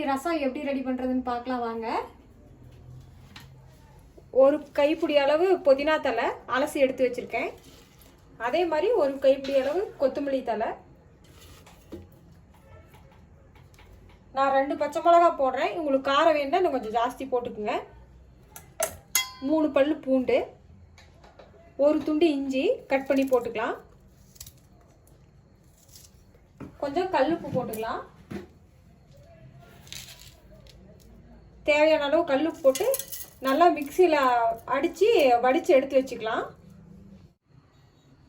நாளைக்கு ரசம் எப்படி ரெடி பண்ணுறதுன்னு பார்க்கலாம் வாங்க. ஒரு கைப்பிடி அளவு புதினா தலை அலசி எடுத்து வச்சுருக்கேன். அதே மாதிரி ஒரு கைப்பிடி அளவு கொத்தமல்லி தலை நான் ரெண்டு பச்சை மிளகா போடுறேன். உங்களுக்கு காரம் வேணும்னா இன்னும் கொஞ்சம் ஜாஸ்தி போட்டுக்குங்க. மூணு பல் பூண்டு ஒரு துண்டு இஞ்சி கட் பண்ணி போட்டுக்கலாம். கொஞ்சம் கல்லுப்பு போட்டுக்கலாம். தேவையான அளவு கல் போட்டு நல்லா மிக்சியில் அடித்து வடித்து எடுத்து வச்சுக்கலாம்.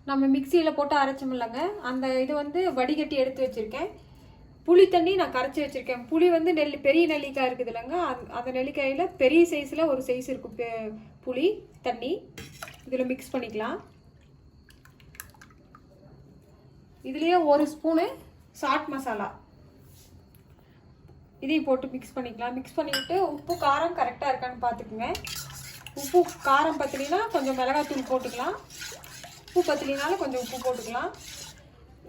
நம்ம மிக்சியில் போட்டு அரைச்சோம்லங்க அந்த இது வந்து வடிகட்டி எடுத்து வச்சுருக்கேன். புளி தண்ணி நான் கரைச்சி வச்சுருக்கேன். புளி வந்து நெல் பெரிய நெல்லிக்காய் இருக்குது இல்லைங்க. அந்த அந்த நெல்லிக்காயில் பெரிய சைஸில் ஒரு சைஸ் இருக்கும் புளி தண்ணி. இதில் மிக்ஸ் பண்ணிக்கலாம். இதுலேயே ஒரு ஸ்பூனு சாட் மசாலா. இதையும் போட்டு மிக்ஸ் பண்ணிக்கலாம். மிக்ஸ் பண்ணிவிட்டு உப்பு காரம் கரெக்டாக இருக்கான்னு பார்த்துக்குங்க. உப்பு காரம் பத்தலினா கொஞ்சம் மிளகாத்தூள் போட்டுக்கலாம். உப்பு பத்தலினாலும் கொஞ்சம் உப்பு போட்டுக்கலாம்.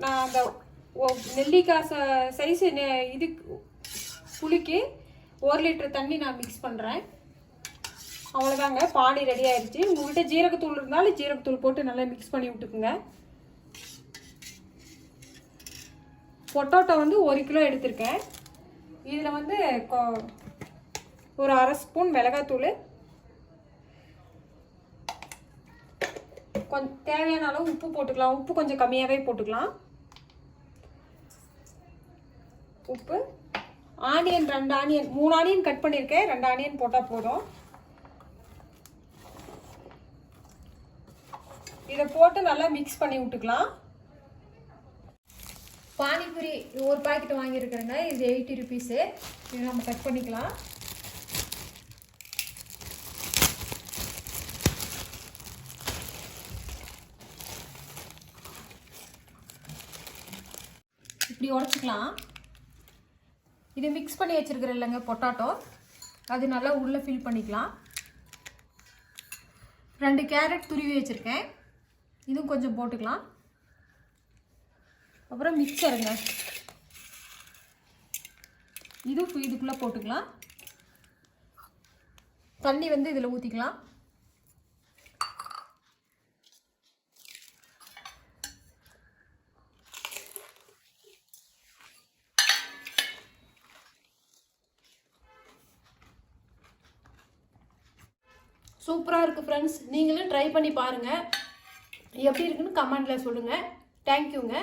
நான் அந்த நெல்லிக்காய் ச சைஸு இது புளிக்கு ஒரு லிட்டர் தண்ணி நான் மிக்ஸ் பண்ணுறேன் அவ்வளோதாங்க பானி ரெடி ஆயிடுச்சு உங்கள்கிட்ட ஜீரகத்தூள் இருந்தாலும் ஜீரகத்தூள் போட்டு நல்லா மிக்ஸ் பண்ணி விட்டுக்குங்க. பொட்டோட்டோ வந்து ஒரு கிலோ எடுத்திருக்கேன். இதில் வந்து ஒரு அரை ஸ்பூன் மிளகாத்தூள். கொஞ்சம் தேவையான அளவு உப்பு போட்டுக்கலாம். உப்பு கொஞ்சம் கம்மியாகவே போட்டுக்கலாம். உப்பு. ஆனியன் ரெண்டு ஆனியன் மூணு ஆனியன் கட் பண்ணியிருக்கேன் ரெண்டு ஆனியன் போட்டால் போதும். இதை போட்டு நல்லா மிக்ஸ் பண்ணி விட்டுக்கலாம். பானிபூரி ஒரு பாக்கெட் வாங்கியிருக்கிறேங்க. இது எயிட்டி ருபீஸு இது நம்ம கட் பண்ணிக்கலாம். இப்படி உடச்சிக்கலாம். இது மிக்ஸ் பண்ணி வச்சிருக்கிறேன் இல்லைங்க பொட்டாட்டோ அது நல்லா உள்ளே ஃபில் பண்ணிக்கலாம். ரெண்டு கேரட் துருவி வச்சுருக்கேன். இதுவும் கொஞ்சம் போட்டுக்கலாம். அப்புறம் மிக்சருங்க. இதுவும் இதுக்குள்ளே போட்டுக்கலாம். தண்ணி வந்து இதில் ஊற்றிக்கலாம் சூப்பராக இருக்குது ஃப்ரெண்ட்ஸ் நீங்களும் ட்ரை பண்ணி பாருங்கள் எப்படி இருக்குன்னு கமெண்டில் சொல்லுங்கள் தேங்க்யூங்க